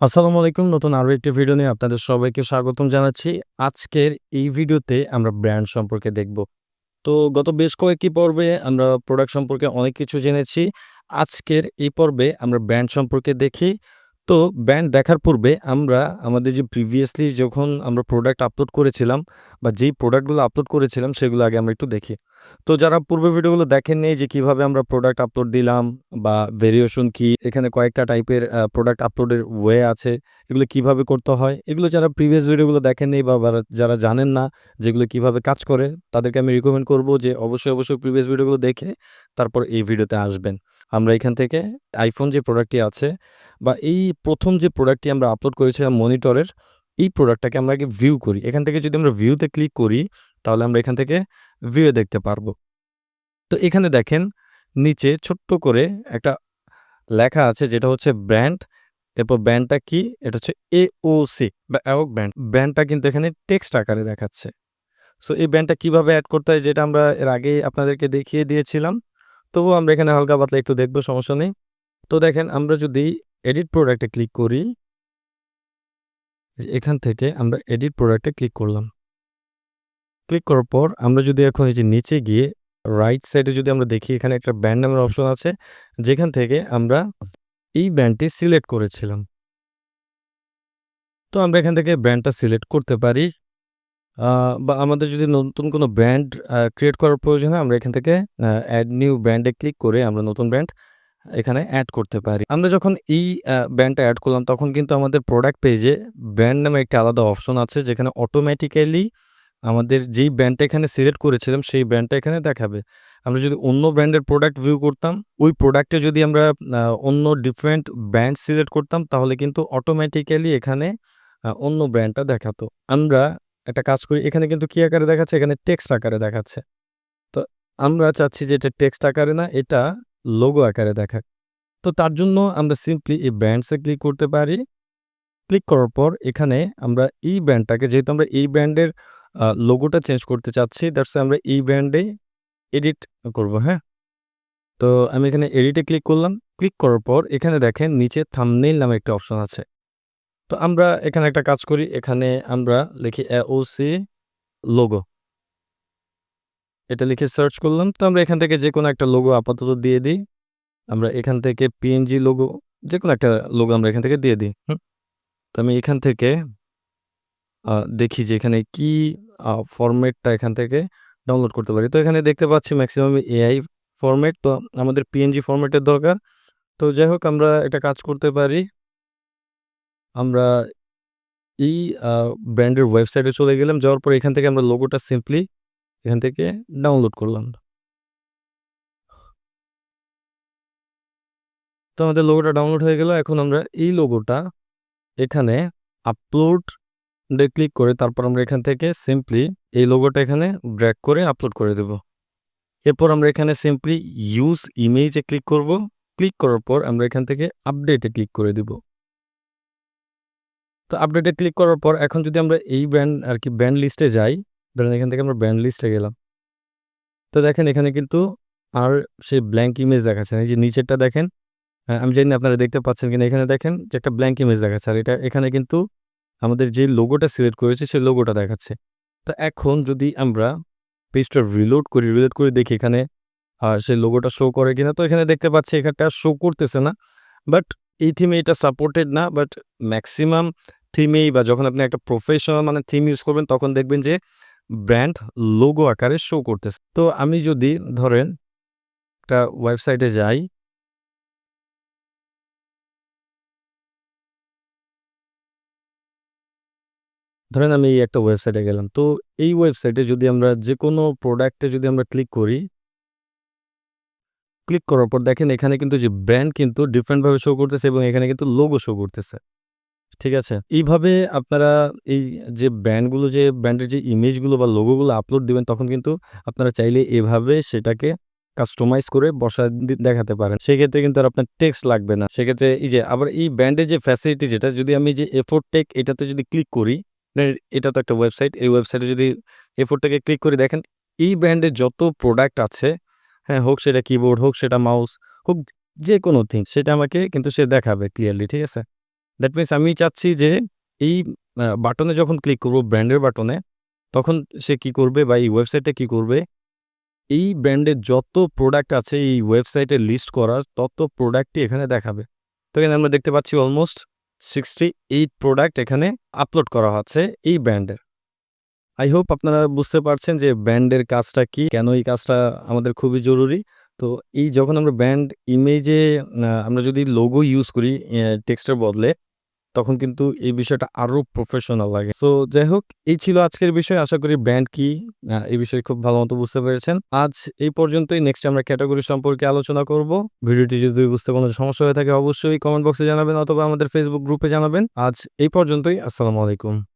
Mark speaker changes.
Speaker 1: আসসালামু আলাইকুম। নতুন আরও একটি ভিডিও নিয়ে আপনাদের সবাইকে স্বাগতম জানাচ্ছি। আজকের এই ভিডিওতে আমরা ব্র্যান্ড সম্পর্কে দেখব। তো গত বেশ কয়েকটি পর্বে আমরা প্রোডাক্ট সম্পর্কে অনেক কিছু জেনেছি। আজকের এই পর্বে আমরা ব্র্যান্ড সম্পর্কে দেখি। তো ব্যান্ড দেখার পূর্বে আমরা আমাদের যে প্রিভিয়াসলি যখন আমরা প্রোডাক্ট আপলোড করেছিলাম বা যেই প্রোডাক্টগুলো আপলোড করেছিলাম সেগুলো আগে আমরা একটু দেখি। তো যারা পূর্বে ভিডিওগুলো দেখেননি যে কীভাবে আমরা প্রোডাক্ট আপলোড দিলাম বা ভেরিয়েশন কি, এখানে কয়েকটা টাইপের প্রোডাক্ট আপলোডের ওয়ে আছে, এগুলো কীভাবে করতে হয়, এগুলো যারা প্রিভিয়াস ভিডিওগুলো দেখেননি বা যারা- যারা জানেন না যেগুলো কীভাবে কাজ করে, তাদেরকে আমি রিকমেন্ড করব যে অবশ্যই অবশ্যই প্রিভিয়াস ভিডিওগুলো দেখে তারপর এই ভিডিওতে আসবেন। আমরা এখান থেকে আইফোন যে প্রোডাক্টটি আছে বা এই প্রথম যে প্রোডাক্টটি আমরা আপলোড করেছিলাম মনিটরের, এই প্রোডাক্টটাকে আমরা আগে ভিউ করি। এখান থেকে যদি আমরা ভিউতে ক্লিক করি, তাহলে আমরা এখান থেকে ভিউয়ে দেখতে পারব। তো এখানে দেখেন, নিচে ছোট্ট করে একটা লেখা আছে, যেটা হচ্ছে ব্র্যান্ড এরপর ব্র্যান্ডটা কি? এটা হচ্ছে এওসি বা অ্যাওক ব্র্যান্ড ব্র্যান্ডটা কিন্তু এখানে টেক্সট আকারে দেখাচ্ছে। সো এই ব্র্যান্ডটা কীভাবে অ্যাড করতে হয়, যেটা আমরা এর আগে আপনাদেরকে দেখিয়ে দিয়েছিলাম তবুও আমরা এখানে হালকা পাতলা একটু দেখব, সমস্যা নেই। তো দেখেন, আমরা যদি এডিট প্রোডাক্টে ক্লিক করি এখান থেকে আমরা এডিট প্রোডাক্টে ক্লিক করলাম। ক্লিক করার পর আমরা যদি এখন এই যে নিচে গিয়ে রাইট সাইডে যদি আমরা দেখি, এখানে একটা ব্যান্ড নামের অপশন আছে, যেখান থেকে আমরা এই ব্যান্ডটি সিলেক্ট করেছিলাম। তো আমরা এখান থেকে ব্র্যান্ডটা সিলেক্ট করতে পারি। বা আমাদের যদি নতুন কোনো ব্র্যান্ড ক্রিয়েট করার প্রয়োজন হয়, আমরা এখান থেকে অ্যাড নিউ ব্র্যান্ডে ক্লিক করে আমরা নতুন ব্র্যান্ড এখানে অ্যাড করতে পারি। আমরা যখন এই ব্র্যান্ডটা অ্যাড করলাম, তখন কিন্তু আমাদের প্রোডাক্ট পেজে ব্র্যান্ড নামে একটা আলাদা অপশন আছে, যেখানে অটোমেটিক্যালি আমাদের যেই ব্র্যান্ডটা এখানে সিলেক্ট করেছিলাম, সেই ব্র্যান্ডটা এখানে দেখাবে। আমরা যদি অন্য ব্র্যান্ডের প্রোডাক্ট ভিউ করতাম, ওই প্রোডাক্টে যদি আমরা অন্য ডিফারেন্ট ব্র্যান্ড সিলেক্ট করতাম, তাহলে কিন্তু অটোমেটিক্যালি এখানে অন্য ব্র্যান্ডটা দেখাতো। আমরা একটা কাজ করি। এখানে কিন্তু কী আকারে দেখাচ্ছে? এখানে টেক্সট আকারে দেখাচ্ছে। তো আমরা চাচ্ছি যে এটা টেক্সট আকারে না, এটা লোগো আকারে দেখাক। তো তার জন্য আমরা সিম্পলি এই ব্র্যান্ডসে ক্লিক করতে পারি। ক্লিক করার পর এখানে আমরা এই ব্র্যান্ডটাকে যেহেতু আমরা এই ব্র্যান্ডের লোগোটা চেঞ্জ করতে চাচ্ছি দ্যাটস আমরা এই ব্র্যান্ডে এডিট করব হ্যাঁ? তো আমি এখানে এডিটে ক্লিক করলাম। ক্লিক করার পর এখানে দেখেন, নিচে থামনেইল নামে একটা অপশন আছে। তো আমরা এখানে একটা কাজ করি। এখানে আমরা লিখি ওসি লোগো এটা লিখে সার্চ করলাম। তো আমরা এখান থেকে যে কোনো একটা লোগো আপাতত দিয়ে দিই। আমরা এখান থেকে পিএনজি লোগো যে কোনো একটা লোগো আমরা এখান থেকে দিয়ে দিই। হুম? তো আমি এখান থেকে দেখি যে এখানে কি ফরম্যাটটা এখান থেকে ডাউনলোড করতে পারি। তো এখানে দেখতে পাচ্ছি ম্যাক্সিমাম এআই ফরম্যাট তো আমাদের পিএনজি ফরম্যাটের দরকার। তো যাই হোক, আমরা এটা কাজ করতে পারি। আমরা এই ব্র্যান্ডের ওয়েবসাইটে চলে গেলাম, যাওয়ার পর এখান থেকে আমরা লোগোটা সিম্পলি এখান থেকে ডাউনলোড করলাম। তো আমাদের লোগোটা ডাউনলোড হয়ে গেল, এখন আমরা এই লোগোটা এখানে আপলোড ক্লিক করে তারপর আমরা এখান থেকে সিম্পলি এই লোগোটা এখানে ড্র্যাগ করে আপলোড করে দেব। এরপর আমরা এখানে সিম্পলি ইউজ ইমেজে ক্লিক করব। ক্লিক করার পর আমরা এখান থেকে আপডেটে ক্লিক করে দিব। তো আপডেটে ক্লিক করার পর এখন যদি আমরা এই ব্র্যান্ড আর কি ব্র্যান্ড লিস্টে যাই, ধরেন এখান থেকে আমরা ব্র্যান্ড লিস্টে গেলাম। তো দেখেন এখানে কিন্তু আর সেই ব্ল্যাঙ্ক ইমেজ দেখাচ্ছে। এই যে নিচেরটা দেখেন আমি জানি আপনারা দেখতে পাচ্ছেন কিনা, এখানে দেখেন যে একটা ব্ল্যাঙ্ক ইমেজ দেখাচ্ছে। আর এটা এখানে কিন্তু আমাদের যে লোগোটা সিলেক্ট করেছে, সেই লোগোটা দেখাচ্ছে। তো এখন যদি আমরা পেজটা রিলোড করি রিলোড করে দেখি এখানে আর সেই লোগোটা শো করে কিনা, তো এখানে দেখতে পাচ্ছি এখানটা শো করতেছে না। বাট এই থিমে এটা সাপোর্টেড না বাট ম্যাক্সিমাম থিমেই বা যখন আপনি একটা প্রফেশনাল মানে থিম ইউজ করবেন, তখন দেখবেন যে ব্র্যান্ড লোগো আকারে শো করতেছে। তো আমি যদি ধরেন একটা ওয়েবসাইটে যাই ধরেন আমি এই একটা ওয়েবসাইটে গেলাম। তো এই ওয়েবসাইটে যদি আমরা যে কোনো প্রোডাক্টে যদি আমরা ক্লিক করি ক্লিক করার পর দেখেন এখানে কিন্তু যে ব্র্যান্ড কিন্তু ডিফারেন্টভাবে শো করতেছে এবং এখানে কিন্তু লোগো শো করতেছে। ঠিক আছে? এইভাবে আপনারা এই যে ব্র্যান্ডগুলো, যে ব্র্যান্ডের যে ইমেজগুলো বা লোগোগুলো আপলোড দিবেন, তখন কিন্তু আপনারা চাইলে এভাবে সেটাকে কাস্টমাইজ করে বসা দেখাতে পারেন। সেক্ষেত্রে কিন্তু আর আপনার টেক্সট লাগবে না। সেক্ষেত্রে এই যে আবার এই ব্র্যান্ডের যে ফ্যাসিলিটি যেটা, যদি আমি যে এফোর্ট টেক এটাতে যদি ক্লিক করি এটা তো একটা ওয়েবসাইট এই ওয়েবসাইটে যদি এফোর্টটাকে ক্লিক করে দেখেন, এই ব্র্যান্ডের যত প্রোডাক্ট আছে হ্যাঁ হোক সেটা কিবোর্ড হোক সেটা মাউস হোক যে কোনো থিং সেটা আমাকে কিন্তু সে দেখাবে ক্লিয়ারলি ঠিক আছে? দ্যাট মিনস আমি চাচ্ছি যে এই বাটনে যখন ক্লিক করব ব্র্যান্ডের বাটনে, তখন সে কি করবে বা এই ওয়েবসাইটে কি করবে, এই ব্র্যান্ডের যত প্রোডাক্ট আছে এই ওয়েবসাইটে লিস্ট করার তত প্রোডাক্টই এখানে দেখাবে। তো এখানে আমরা দেখতে পাচ্ছি অলমোস্ট 68 প্রোডাক্ট এখানে আপলোড করা হচ্ছে এই ব্র্যান্ডের। আই হোপ আপনারা বুঝতে পারছেন যে ব্র্যান্ডের কাজটা কি, কেন এই কাজটা আমাদের খুবই জরুরি। তো এই যখন আমরা ব্র্যান্ড ইমেজে আমরা যদি লোগো ইউজ করি টেক্সটের বদলে, তখন কিন্তু এই বিষয়টা আরও প্রফেশনাল লাগে। সো যাই হোক এই ছিল আজকের বিষয়। আশা করি ব্র্যান্ড কি এই বিষয়ে খুব ভালো মতো বুঝতে পেরেছেন। আজ এই পর্যন্তই। নেক্সট আমরা ক্যাটাগরি সম্পর্কে আলোচনা করব। ভিডিওটি যদি বুঝতে কোনো সমস্যা হয়ে থাকে, অবশ্যই কমেন্ট বক্সে জানাবেন অথবা আমাদের ফেসবুক গ্রুপে জানাবেন। আজ এই পর্যন্তই। আসসালামু আলাইকুম।